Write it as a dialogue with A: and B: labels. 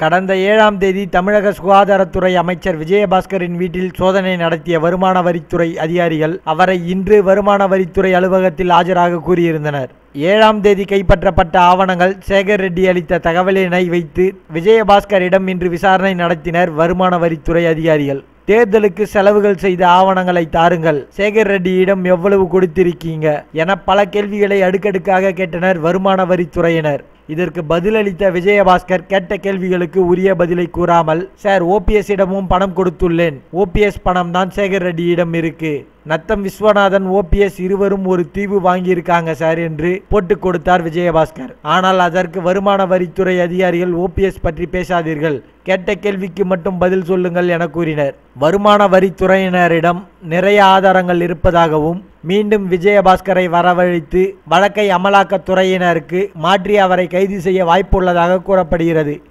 A: கடந்த ஏழாம் தேதி தமிழக சுகாதாரத்துறை அமைச்சர் விஜயபாஸ்கரின் வீட்டில் சோதனை நடத்திய வருமான வரித்துறை அதிகாரிகள் அவரை இன்று வருமான வரித்துறை அலுவலகத்தில் ஆஜராக கூறியிருந்தனர். ஏழாம் தேதி கைப்பற்றப்பட்ட ஆவணங்கள் சேகர் ரெட்டி அளித்த தகவலினை வைத்து விஜயபாஸ்கரிடம் இன்று விசாரணை நடத்தினர் வருமான வரித்துறை அதிகாரிகள். தேர்தலுக்கு செலவுகள் செய்த ஆவணங்களை தாருங்கள். சேகர் ரெட்டியிடம் எவ்வளவு கொடுத்திருக்கீங்க? என பல கேள்விகளை அடுக்கடுக்காக கேட்டனர் வருமான வரித்துறையினர். இதற்கு பதிலளித்த விஜயபாஸ்கர் கேட்ட கேள்விகளுக்கு உரிய பதிலை கூறாமல் சார் ஓபிஎஸ் இடமும் பணம் கொடுத்துள்ளேன். ஓபிஎஸ் பணம் தான் சேகர் ரெட்டியிடம் இருக்கு. நத்தம் விஸ்வநாதன் ஓபிஎஸ் இருவரும் ஒரு தீவு வாங்கியிருக்காங்க சார் என்று போட்டு கொடுத்தார் விஜயபாஸ்கர். ஆனால் அதற்கு வருமான வரித்துறை அதிகாரிகள் ஓபிஎஸ் பற்றி பேசாதீர்கள். கேட்ட கேள்விக்கு மட்டும் பதில் சொல்லுங்கள் என கூறினர். வருமான வரித்துறையினரிடம் நிறைய ஆதாரங்கள் இருப்பதாகவும் மீண்டும் விஜயபாஸ்கரை வரவழைத்து வழக்கை அமலாக்கத்துறையினருக்கு மாற்றி அவரை கைது செய்ய வாய்ப்புள்ளதாக கூறப்படுகிறது.